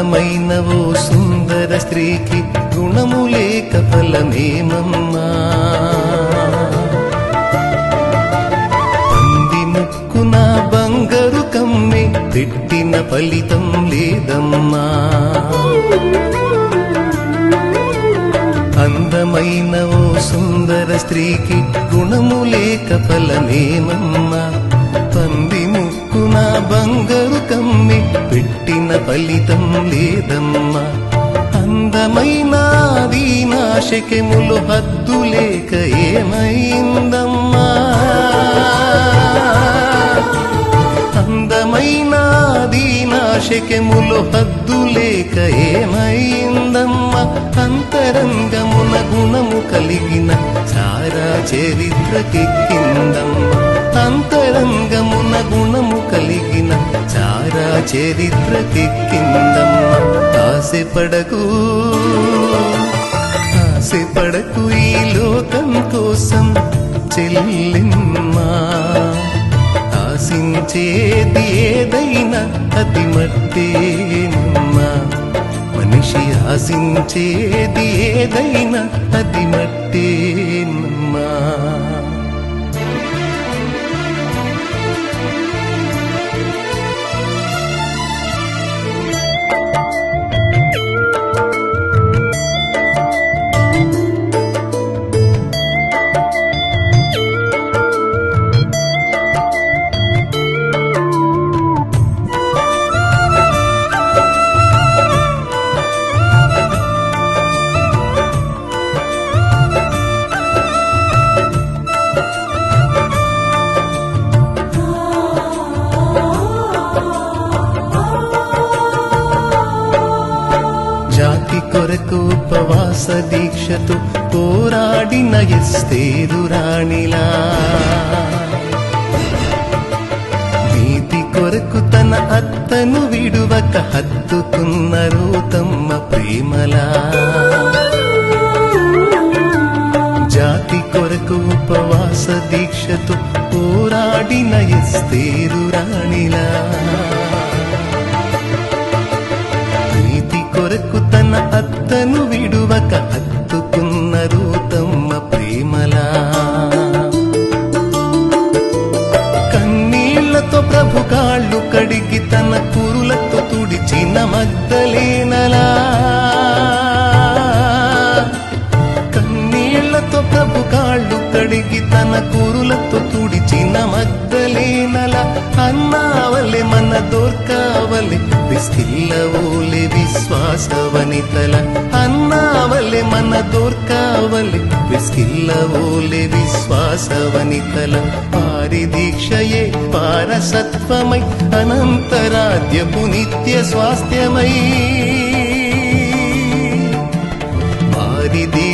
అందమైన ఓ సుందర స్త్రీకి గుణము లేక ఫలమేమమ్మా? పంది ముక్కున బంగారు కమ్మె పెట్టిన ఫలితం లేదమ్మా. అందమైన ఓ సుందర స్త్రీకి గుణము లేక ఫలమేమమ్మా? పంది ముక్కున బంగారు కమ్మి పెట్టిన ఫలితం లేదమ్మా. అందమైన దీనాశకెములు హద్దు లేక ఏమైందమ్మా? అందమైన దీనాశకెములు హద్దు లేక ఏమైందమ్మ? అంతరంగమున గుణము కలిగిన సారా చరిత్రకెక్కిందమ్మ అంతరంగమున గుణము కలిగిన సారా చరిత్రకెక్కిందమ్మ ఆశపడకు ఆశపడకు ఈ లోకం కోసం చెల్లిమ్మా. ఆశించేది ఏదైనా అతి మట్టేనమ్మా. మనిషి ఆశించేది ఏదైనా అది మట్టేనమ్మా. జాతి కొరకు ఉపవాస దీక్షతో పోరాడిన ఎస్తేరు రాణిలా. నీతి కొరకు తన అత్తను విడువక హత్తుకున్న రూతమ్మ ప్రేమలా. జాతి కొరకు ఉపవాస దీక్షతో పోరాడిన ఎస్తేరు రాణిలా. నీతి కొరకు కన్నీళ్ళతో ప్రభు కాళ్ళు కడిగి తన కురులతో తుడిచిన మగ్ధలేనలా. కన్నీళ్ళతో ప్రభు కాళ్ళు కడిగి తన కురులతో తుడిచిన మగ్ధలేనల. అన్నావలే మన దోర్కావలే విస్కిల్లవోలె విశ్వాసవనితల అన్నావలె మన దోర్కావలె విస్కిల్లవోలె విశ్వాసవనితల. పారి దీక్షయే పారసత్వమై అనంతరాధ్యపు నిత్య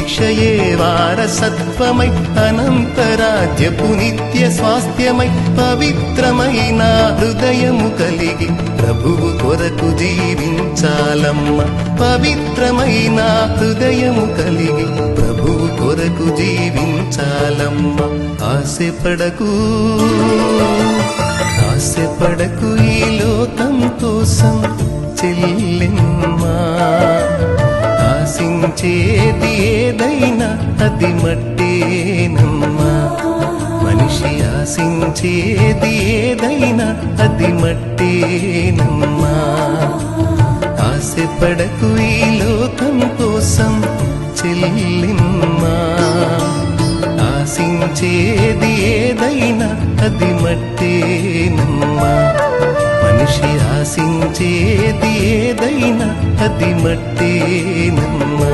స్వాస్థ్యమై వారి దీక్షయే వారసత్వమై అనంతరాజ్యపు నిత్య స్వాస్థ్యమై పవిత్రమైన హృదయము కలిగి ప్రభువు కొరకు జీవించాలమ్మ. పవిత్రమైన హృదయము కలిగి ప్రభువు కొరకు జీవించాలమ్మ. ఆశపడకు ఆశపడకు ఈ లోకం కోసం చెల్లెమ్మా. ఆశించేది ఏదైనా అది మట్టేనమ్మా. మనిషి ఆశించేది ఏదైనా అది మట్టేనమ్మా. ఆశపడకు ఈ లోకం కోసం చెల్లిమ్మా. ఆశించేది ఏదైనా అది మట్టేనమ్మా. మనిషి ఆశించేది ఏదైనా అది మట్టేనమ్మా